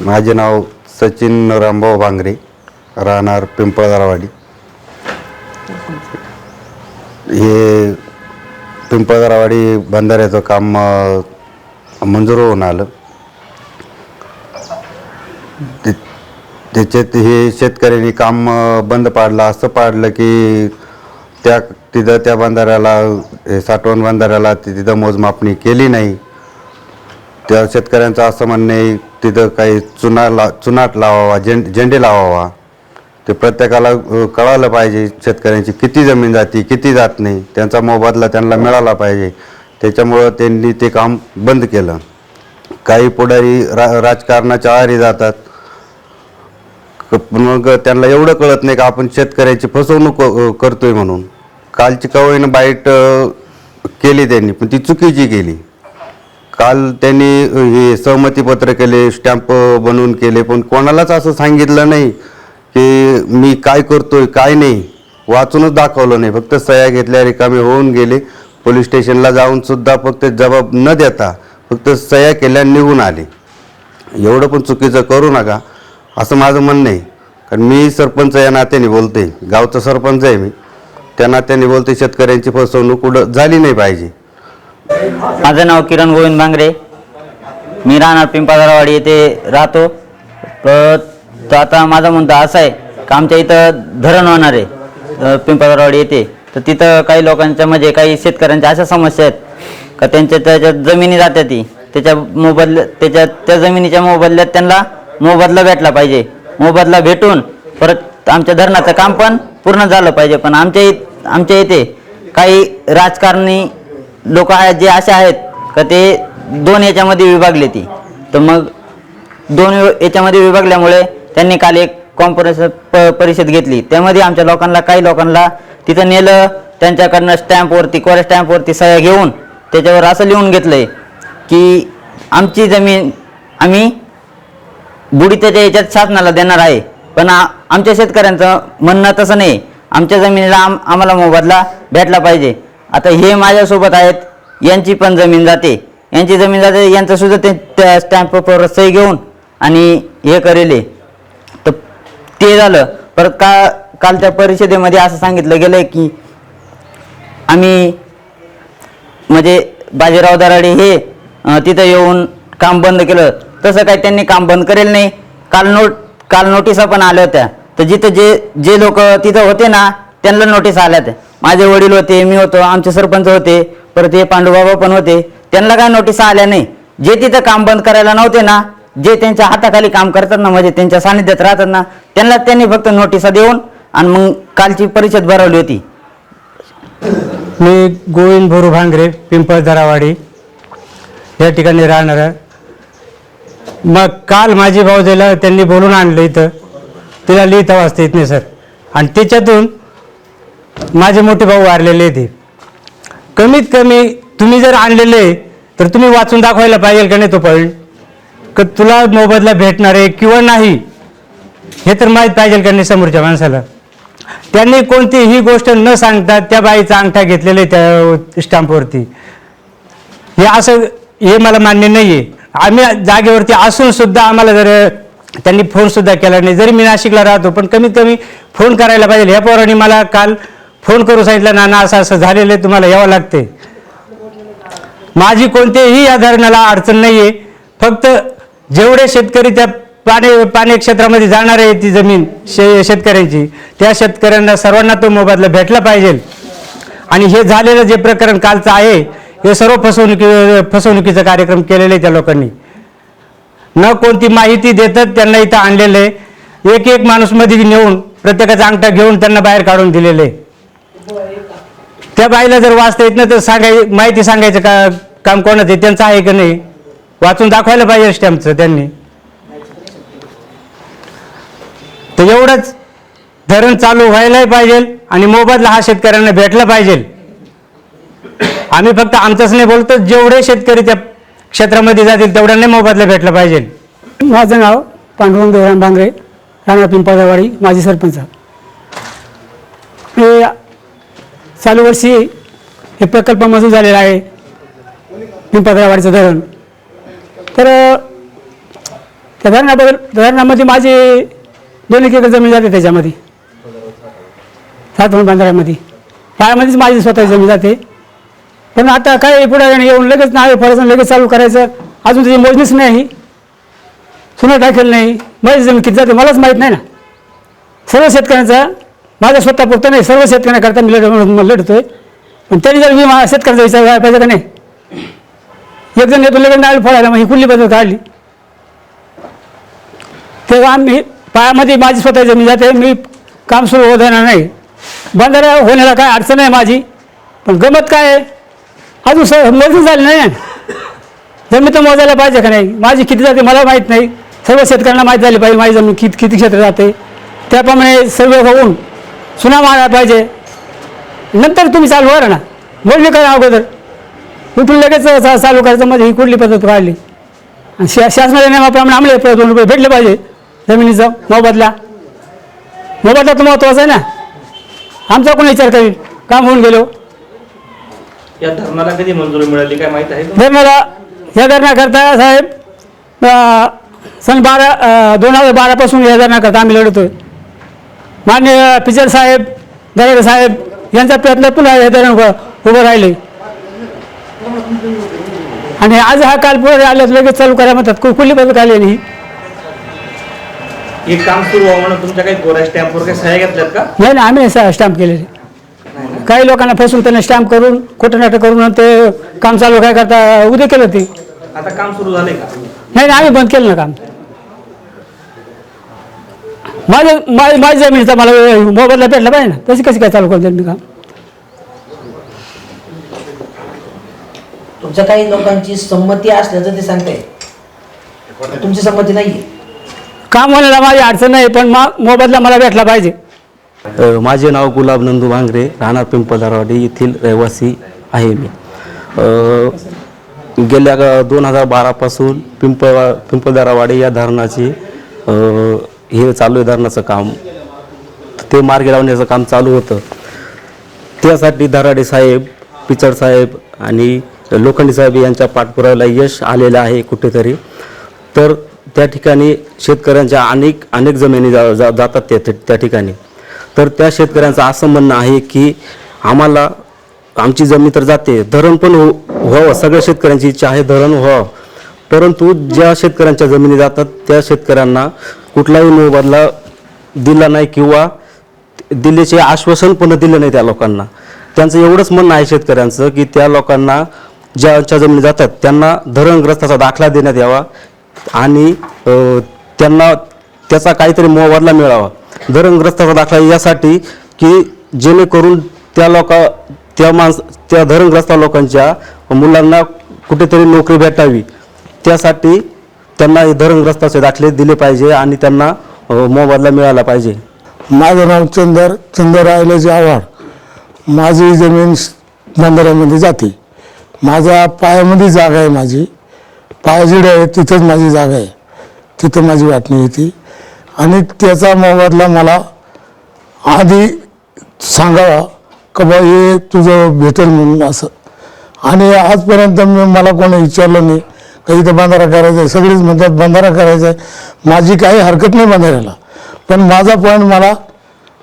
माझे नाव सचिन रामभाऊ भांगरे राहणार पिंपळदरावाडी. हे पिंपळदरावाडी बंधाऱ्याचं काम मंजूर होऊन आलं. ते- त्याच्यात हे शेतकऱ्यांनी काम बंद पाडलं. असं पाडलं की त्या तिथं त्या बंधाऱ्याला हे साठवण बंधाऱ्याला तिथं मोजमापणी केली नाही. त्या शेतकऱ्यांचं असं म्हणणं आहे तिथं काही चुना ला चुनाट लावावा झेंड झेंडे लावावा. ते प्रत्येकाला कळालं पाहिजे शेतकऱ्यांची किती जमीन जाती किती जात नाही. त्यांचा मोबदला त्यांना मिळाला पाहिजे. त्याच्यामुळं त्यांनी ते काम बंद केलं. काही पुढारी रा राजकारणाच्या आहारी जातात. मग त्यांना एवढं कळत नाही का आपण शेतकऱ्याची फसवणूक करतोय म्हणून. कालची कवळीनं बाईट केली त्यांनी पण ती चुकीची केली. काल त्यांनी हे सहमतीपत्र केले स्टॅम्प बनवून केले पण कोणालाच असं सांगितलं नाही की मी काय करतोय काय नाही वाचूनच दाखवलं नाही. फक्त सह्या घेतल्या रिकामे होऊन गेले. पोलीस स्टेशनला जाऊन सुद्धा फक्त जबाब न देता फक्त सह्या केल्या निघून आले. एवढं पण चुकीचं करू नका असं माझं म्हणणं आहे. कारण मी सरपंच या नात्याने बोलते गावचा सरपंच आहे मी. त्या नात्याने बोलते शेतकऱ्यांची फसवणूक कुठं झाली नाही पाहिजे. माझं नाव किरण गोविंद भांगरे मी राहणार पिंपळदरावाडी येथे राहतो. तर आता माझा मुद्दा असा आहे का आमच्या इथं धरण होणार आहे अ, येथे. तर तिथं काही लोकांच्या म्हणजे काही शेतकऱ्यांच्या अशा समस्या आहेत का त्यांच्या त्याच्यात जमिनी जात्या ती त्याच्या मोबदल्या त्याच्या त्या जमिनीच्या मोबदल्यात त्यांना मोबदला भेटला पाहिजे. मोबदला भेटून परत आमच्या धरणाचं काम पण पूर्ण झालं पाहिजे. पण आमच्या इथ आमच्या इथे काही राजकारणी लोक आहेत जे असे आहेत का ते दोन याच्यामध्ये विभागले ती. तर मग दोन याच्यामध्ये विभागल्यामुळे त्यांनी काल एक कॉन्फरन्स प परिषद घेतली. त्यामध्ये आमच्या लोकांना काही लोकांना तिथं नेलं त्यांच्याकडनं स्टॅम्पवरती कोऱ्या स्टॅम्पवरती सह्या घेऊन त्याच्यावर असं लिहून घेतलंय की आमची जमीन आम्ही बुडी त्याच्या याच्यात शासनाला देणार आहे. पण आमच्या शेतकऱ्यांचं म्हणणं तसं नाही. आमच्या जमिनीला आम आम्हाला मोबदला भेटला पाहिजे. आता हे माझ्यासोबत आहेत. यांची पण जमीन जाते. यांची जमीन जाते यांचंसुद्धा ते त्या स्टॅम्प पेपरवर सही घेऊन आणि हे करेले. तर ते झालं. परत का कालच्या परिषदेमध्ये असं सांगितलं गेलं की आम्ही म्हणजे बाजीराव दराडे हे तिथं येऊन काम बंद केलं. तसं काही त्यांनी काम बंद करेल नाही. काल नोट काल नोटिसा पण आल्या होत्या. तर जिथं जे जे लोक तिथं होते ना त्यांना नोटीस आल्या होत्या. माझे वडील होते मी होतो आमचे सरपंच होते परत हे पांडुबाबा पण होते. त्यांना काय नोटीस आल्या नाही. जे तिथं काम बंद करायला नव्हते ना जे त्यांच्या हाताखाली काम करतात ना म्हणजे त्यांच्या सानिध्यात राहतात ना त्यांना त्यांनी फक्त नोटिसा देऊन आणि मग कालची परिषद भरवली होती. मी गोविंद भोरू भांगरे पिंपळ दरावाडी या ठिकाणी राहणार मग काल माझी भाऊ दिला त्यांनी बोलून आणलं इथं तिला लिहिता वाचता येत नाही सर. आणि त्याच्यातून माझे मोठे भाऊ वारलेले ते कमीत कमी तुम्ही जर आणलेले तर तुम्ही वाचून दाखवायला पाहिजे का नाही तो पळ? का तुला मोबदला भेटणार आहे किंवा नाही हे तर माहीत पाहिजे का नाही समोरच्या माणसाला? त्यांनी कोणतीही गोष्ट न सांगता त्या बाईचा अंगठा घेतलेले आहे त्या स्टॅम्पवरती. हे असं हे मला मान्य नाही आहे आम्ही जागेवरती असून सुद्धा आम्हाला जर त्यांनी फोन सुद्धा केला नाही. जरी मी नाशिकला राहतो पण कमीत कमी फोन करायला पाहिजे. ह्या पोराने मला काल फोन करून सांगितलं नाना असं असं झालेलं आहे तुम्हाला यावं लागते माझी कोणतेही या धरणाला अडचण नाही आहे फक्त जेवढे शेतकरी त्या पाणी पाणी क्षेत्रामध्ये जाणार आहे ती जमीन शे शेतकऱ्यांची त्या शेतकऱ्यांना सर्वांना तो मोबदला भेटला पाहिजे. आणि हे झालेलं जे प्रकरण कालचं आहे हे सर्व फसवणुकी फसवणुकीचा कार्यक्रम केलेलं आहे त्या लोकांनी. न कोणती माहिती देतात त्यांना इथं आणलेलं आहे. एक एक माणूसमध्ये नेऊन प्रत्येकाचा अंगठा घेऊन त्यांना बाहेर काढून दिलेलं आहे. त्या बाईला जर वाचता येत नाही तर सांगाय माहिती सांगायचं का काम कोणाचं आहे त्यांचं आहे का नाही? वाचून दाखवायला पाहिजे स्टॅम्पचं त्यांनी. तर एवढंच धरण चालू व्हायलाही पाहिजे आणि मोबदला हा शेतकऱ्यांना भेटला पाहिजे. आम्ही फक्त आमचंच नाही बोलतो जेवढे शेतकरी त्या क्षेत्रामध्ये जातील तेवढ्यांना मोबदला भेटला पाहिजे. माझं नाव पांडुरंग देवराम भांगरे राणा पिंपळावाडी माजी सरपंच. चालू वर्षी हे प्रकल्प मंजूर झालेला आहे. पिंपळावाडीचं धरण. तर त्या धरणाबद्दल धरणामध्ये माझी दोन एक एकर जमीन जाते त्याच्यामध्ये. सातवण बांधाऱ्यामध्ये. पायामध्येच माझी स्वतःची जमीन जाते. पण आता काय पुढे येऊन लगेच नाही फरसन लगेच चालू करायचं. अजून त्याची मोजणीच नाही. सुना टाकेल नाही. माझी जमीन किती जाते मलाच माहीत नाही ना. सर्व शेतकऱ्यांचा माझ्या स्वतः पुरतं नाही सर्व शेतकऱ्यांकरता मी लढ लढतोय. पण त्यांनी जर मी मा- शेतकऱ्याचा विचार व्हायला पाहिजे का नाही? एक जण येतो लगेच फळ फोडायला मग ही कुठली पद्धत काढली? तेव्हा आम्ही पायामध्ये माझी स्वतः जमीन जाते मी काम सुरू होत येणार नाही. बंधारा होण्याला काय अडचण आहे माझी? पण गमत काय आहे? अजून सर मोजणी झाली नाही. जमीन तर मोजायला पाहिजे का नाही? माझी किती जाते मला माहीत नाही. सर्व शेतकऱ्यांना माहीत झाली पाहिजे माझी जमीन किती किती क्षेत्र जाते. त्याप्रमाणे सर्व होऊन सुना मारायला पाहिजे. नंतर तुम्ही चालू करा ना. मोजणी करा अगोदर. उठून लगेच चा- चालू करायचं म्हणजे ही कुठली पद्धत काढली? आणि शा शासनाच्या नियमाप्रमाणे आम्हाला परत दोन रुपये भेटले पाहिजे. जमिनीचा मोबदला. मोबदला तर महत्त्वाचा आहे ना. आमचा कोण विचार करेल? काम होऊन गेलो. या धरणाला कधी मंजुरी मिळाली काय माहीत आहे का? धरणाला या धरणाकरता साहेब अं, सन बारा अं, दोन हजार बारापासून या धरणाकरता आम्ही लढतोय. मान्य पिचर साहेब दरेकर साहेब यांचा प्रयत्न पुन्हा हे धरण उभं उभं राहिले. आणि आज हा काल पुढे आले लगेच चालू करा म्हणतात. कु- कुठली पद्धत आली नाही हे काम सुरू व्हावं म्हणून तुमच्या काही स्टॅम्पवर काही सह्या घेतल्यात का? नाही ना आम्ही स्टॅम्प केलेले. काही लोकांना फसून त्यांना स्टॅम्प करून खोटं नाटक करून आणि ते काम चालू काय करता उद्या केलं ते. आता काम सुरू झालंय का? नाही नाही, आम्ही बंद केलं ना काम. माझं माझी माझी जमिनीचा मला मोबाईलला भेटला पाहिजे ना. तशी कशी काय चालू करून देईल मी काम? तुमच्या काही लोकांची संमती असल्याचं ते सांगताय. तुमची संमती नाहीये. काम होण्याला माझी अडचण नाही पण मा मोबाईलला मला भेटला पाहिजे. अ, माझे नाव गुलाब नंदू भांगरे राहणार पिंपळदारवाडी येथील रहिवासी आहे मी. अ, गेल्या दोन हजार बारापासून पिंपळ पिंपळदारावाडी या धरणाची अ, हे चालू आहे धरणाचं काम. ते मार्गे लावण्याचं काम चालू होतं. त्यासाठी धराडे साहेब पिचड साहेब आणि लोखंडी साहेब यांच्या पाठपुराव्याला यश आलेलं आहे कुठेतरी. तर त्या ठिकाणी शेतकऱ्यांच्या अनेक अनेक जमिनी जा जा- जातात त्या त्या ठिकाणी. तर त्या शेतकऱ्यांचं असं म्हणणं आहे की आम्हाला आमची जमीन तर जाते धरण पण हो व्हावं सगळ्या शेतकऱ्यांची इच्छा आहे धरण व्हावं. परंतु ज्या शेतकऱ्यांच्या जमिनी जातात त्या शेतकऱ्यांना कुठलाही मोबदला दिला नाही किंवा दिल्लीचे आश्वासन पण दिलं नाही त्या लोकांना. त्यांचं एवढंच म्हणणं आहे शेतकऱ्यांचं की त्या लोकांना ज्याच्या जमिनी जातात त्यांना धरणग्रस्ताचा दाखला देण्यात यावा आणि त्यांना त्याचा काहीतरी मोबदला मिळावा. धरणग्रस्ताचा दाखला यासाठी की जेणेकरून त्या लोका त्या माणस त्या धरणग्रस्त लोकांच्या मुलांना कुठेतरी नोकरी भेटावी. त्यासाठी त्यांना हे धरणग्रस्ताचे दाखले दिले पाहिजे आणि त्यांना मोबदला मिळाला पाहिजे. माझं नाव चंदर चंदर आयलाची आव्हाड. माझी जमीन बंधाऱ्यामध्ये जाते. माझ्या पायामध्ये जागा आहे माझी. पायाजिड आहे तिथंच माझी जागा आहे. तिथं माझी वाटणी होती. आणि त्याचा मोबदला मला आधी सांगावा का बा हे तुझं भेटेल म्हणून असं. आणि आजपर्यंत मी मला कोणी विचारलं नाही. का इथं बंधारा करायचा आहे सगळेच म्हणतात बंधारा करायचा आहे. माझी काही हरकत नाही बंधाऱ्याला. पण माझा पॉईंट मला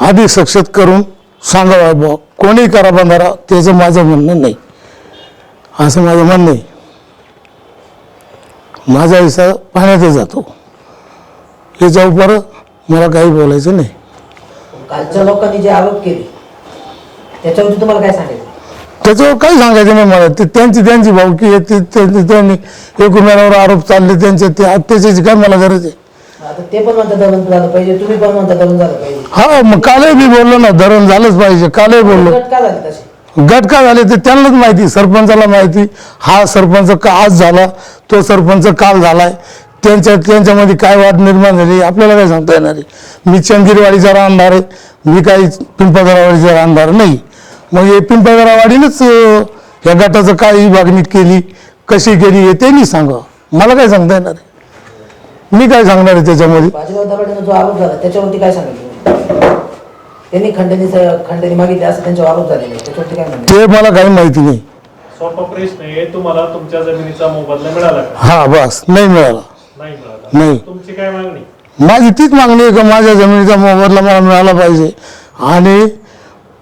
आधी सक्षत करून सांगावा बुवा कोणी करा बंधारा त्याचं माझं म्हणणं नाही. असं माझं म्हणणं आहे. माझा हिस्सा पाण्यातच जातो. याच्या उपर मला काही बोलायचं नाही. कालच्या लोकांनी जे आरोप केले त्याच्यावरती तुम्हाला काय सांगायचं? त्याच्यावर काही सांगायचं नाही मला. ते त्यांची त्यांची भावकी आहे ते ते- त्यांनी एकमेकांवर आरोप चालले त्यांचे ते त्याच्याची काय मला गरज आहे? आता ते पण म्हणतात धरण झालं पाहिजे तुम्ही पण म्हणता धरण झालं पाहिजे. हा मग कालही मी बोललो ना धरण झालंच पाहिजे कालही बोललो. गट का झाले तसे? गट का झाले ते त्यांनाच माहिती सरपंचाला माहिती. हा सरपंच का आज झाला तो सरपंच काल झालाय. त्यांच्या त्यांच्यामध्ये काय वाद निर्माण झाली आपल्याला काय सांगता येणार आहे? मी चंदिरवाडीचा राहणार आहे मी काही पिंपळदरावाडीचा राहणार नाही. मग हे पिंपळदरावाडीनंच अं, या गटाचं काय विभागणी केली कशी केली हे त्यांनी सांगावं. मला काय सांगता येणार मी काय सांगणार आहे त्याच्यामध्ये? बाजीराव दरोडेनं जो आरोप झाला त्याच्यावरती काय सांगितलं त्यांनी खंडणीचं खंडणी मागितली असं त्यांच्यावर आरोप झालेले त्याच्यावरती काय ते मला काही माहिती नाही. सोपा प्रश्न आहे तुम्हाला तुमच्या जमिनीचा मोबदला मिळाला का? हा बस. नाही मिळाला. नाही मिळाला. नाही. तुमची काय मागणी? माझी तीच मागणी आहे का माझ्या जमिनीचा मोबदला मला मिळाला पाहिजे? आणि